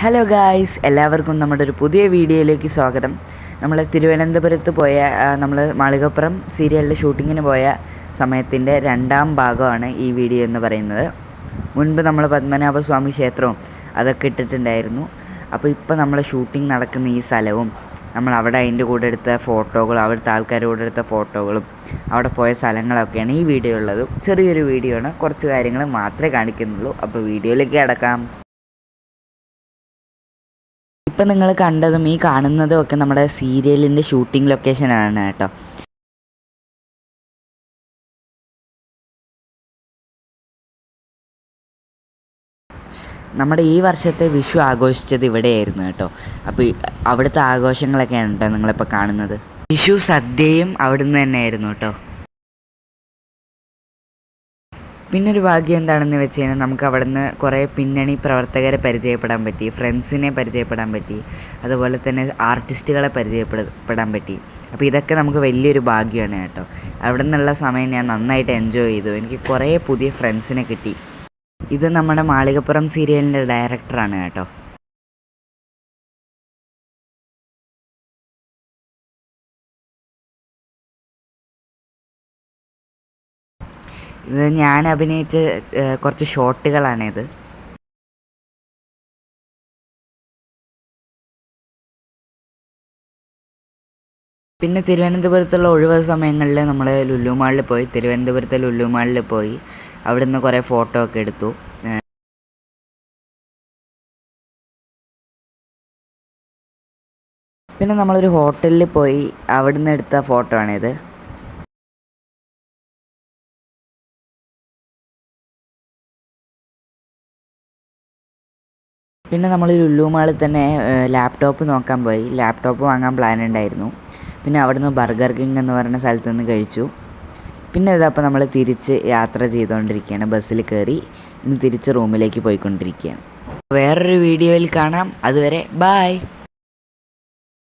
Hello guys എല്ലാവർക്കും നമ്മുടെ ഒരു പുതിയ വീഡിയോയിലേക്ക് സ്വാഗതം. നമ്മൾ തിരുവനന്തപുരത്ത് പോയ നമ്മൾ മാളികപ്പുറം സീരിയലിന്റെ ഷൂട്ടിങ്ങിന് പോയ സമയത്തിന്റെ രണ്ടാം ഭാഗമാണ് ഈ വീഡിയോ എന്ന് പറയുന്നത്. മുൻപ് നമ്മൾ പത്മനാഭസ്വാമി ക്ഷേത്രവും അതൊക്കെ ഇട്ടിട്ടുണ്ടായിരുന്നു. അപ്പോൾ ഇപ്പോൾ നമ്മൾ ഷൂട്ടിംഗ് നടക്കുന്ന ഈ സ്ഥലവും നമ്മൾ അവിടെ അതിന്റെ കൂടെ എടുത്ത ഫോട്ടോകളും അവിടുത്തെ ആൾക്കാരുടെ കൂടെ എടുത്ത ഫോട്ടോകളും അവിടെ പോയ സ്ഥലങ്ങളൊക്കെയാണ് ഈ വീഡിയോ ഉള്ളത്. ചെറിയൊരു വീഡിയോ ആണ്. കുറച്ച് കാര്യങ്ങൾ മാത്രമേ കാണിക്കുന്നുള്ളൂ. അപ്പോൾ വീഡിയോയിലേക്ക് കിടക്കാം. ഇപ്പം നിങ്ങൾ കണ്ടതും ഈ കാണുന്നതും ഒക്കെ നമ്മുടെ സീരിയലിന്റെ ഷൂട്ടിംഗ് ലൊക്കേഷനാണ് കേട്ടോ. നമ്മുടെ ഈ വർഷത്തെ വിഷു ആഘോഷിച്ചത് ഇവിടെയായിരുന്നു കേട്ടോ. അപ്പോൾ അവിടുത്തെ ആഘോഷങ്ങളൊക്കെയാണ് കേട്ടോ നിങ്ങളിപ്പോൾ കാണുന്നത്? വിഷു സദ്യയും അവിടുന്ന് തന്നെയായിരുന്നു കേട്ടോ. പിന്നെ ഒരു ഭാഗ്യം എന്താണെന്ന് വെച്ച് കഴിഞ്ഞാൽ നമുക്ക് അവിടുന്ന് കുറേ പിന്നണി പ്രവർത്തകരെ പരിചയപ്പെടാൻ പറ്റി ഫ്രണ്ട്സിനെ പരിചയപ്പെടാൻ പറ്റി അതുപോലെ തന്നെ ആർട്ടിസ്റ്റുകളെ പരിചയപ്പെടാൻ പറ്റി. അപ്പോൾ ഇതൊക്കെ നമുക്ക് വലിയൊരു ഭാഗ്യമാണ് കേട്ടോ. അവിടെ നിന്നുള്ള സമയം ഞാൻ നന്നായിട്ട് എൻജോയ് ചെയ്തു. എനിക്ക് കുറേ പുതിയ ഫ്രണ്ട്സിനെ കിട്ടി. ഇത് നമ്മുടെ മാളികപ്പുറം സീരിയലിന്റെ ഡയറക്ടറാണ് കേട്ടോ. ഇത് ഞാൻ അഭിനയിച്ച കുറച്ച് ഷോട്ടുകളാണിത്. പിന്നെ തിരുവനന്തപുരത്തുള്ള ഒഴിവ് സമയങ്ങളിൽ നമ്മൾ ലുലു മാളിൽ പോയി തിരുവനന്തപുരത്തെ ലുലു മാളിൽ പോയി അവിടുന്ന് കുറേ ഫോട്ടോ ഒക്കെ എടുത്തു. പിന്നെ നമ്മളൊരു ഹോട്ടലിൽ പോയി അവിടുന്ന് എടുത്ത ഫോട്ടോ ആണിത്. പിന്നെ നമ്മൾ ലുലു മാളിൽ തന്നെ ലാപ്ടോപ്പ് നോക്കാൻ പോയി. ലാപ്ടോപ്പ് വാങ്ങാൻ പ്ലാൻ ഉണ്ടായിരുന്നു. പിന്നെ അവിടുന്ന് ബർഗർ കിങ് എന്ന് പറയുന്ന സ്ഥലത്ത് നിന്ന് കഴിച്ചു. പിന്നെ ഇതപ്പോൾ നമ്മൾ തിരിച്ച് യാത്ര ചെയ്തുകൊണ്ടിരിക്കുകയാണ് ബസ്സിൽ കയറി ഇനി തിരിച്ച് റൂമിലേക്ക് പോയിക്കൊണ്ടിരിക്കുകയാണ്. വേറൊരു വീഡിയോയിൽ കാണാം. അതുവരെ ബായ്